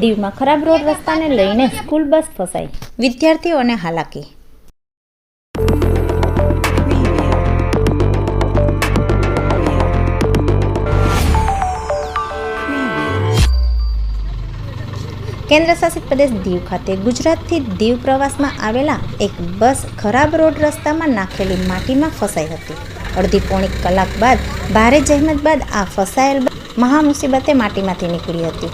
દીવમાં ખરાબ રોડ રસ્તાને લઈને સ્કૂલ બસ ફસાઈ. વિદ્યાર્થીઓને હાલાકી. કેન્દ્ર શાસિત પ્રદેશ દીવ ખાતે ગુજરાતથી દીવ પ્રવાસમાં આવેલા એક બસ ખરાબ રોડ રસ્તામાં નાખેલી માટીમાં ફસાઈ હતી. અડધી પોણી કલાક બાદ ભારે જહેમત બાદ આ ફસાયેલ મહા મુસીબતે માટીમાંથી નીકળી હતી.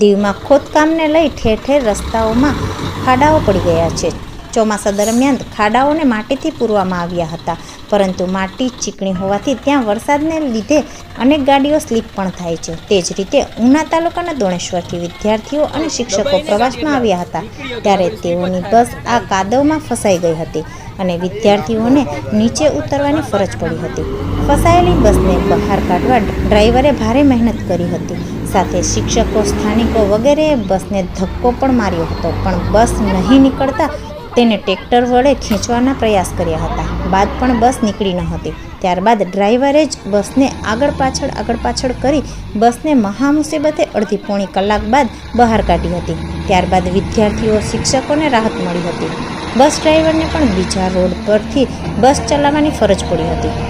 દીવમાં ખોદકામને લઈ ઠેર ઠેર રસ્તાઓમાં ખાડાઓ પડી ગયા છે. ચોમાસા દરમિયાન ખાડાઓને માટીથી પૂરવામાં આવ્યા હતા. પરંતુ માટી ચીકણી હોવાથી ત્યાં વરસાદને લીધે અનેક ગાડીઓ સ્લીપ પણ થાય છે. તે જ રીતે ઉના તાલુકાના દોણેશ્વરથી વિદ્યાર્થીઓ અને શિક્ષકો પ્રવાસમાં આવ્યા હતા. ત્યારે તેઓની બસ આ કાદવમાં ફસાઈ ગઈ હતી. અને વિદ્યાર્થીઓને નીચે ઉતરવાની ફરજ પડી હતી. ફસાયેલી બસને બહાર કાઢવા ડ્રાઈવરે ભારે મહેનત કરી હતી. સાથે શિક્ષકો, સ્થાનિકો વગેરેએ બસને ધક્કો પણ માર્યો હતો, પણ બસ નહીં નીકળતા તેને ટ્રેક્ટર વડે ખેંચવાના પ્રયાસ કર્યા હતા. બાદ પણ બસ નીકળી ન હતી. ત્યારબાદ ડ્રાઈવરે જ બસને આગળ પાછળ આગળ પાછળ કરી બસને મહા મુસીબતે અડધી પોણી કલાક બાદ બહાર કાઢી હતી. ત્યારબાદ વિદ્યાર્થીઓ, શિક્ષકોને રાહત મળી હતી. બસ ડ્રાઈવરને પણ બીજા રોડ પરથી બસ ચલાવવાની ફરજ પડી હતી.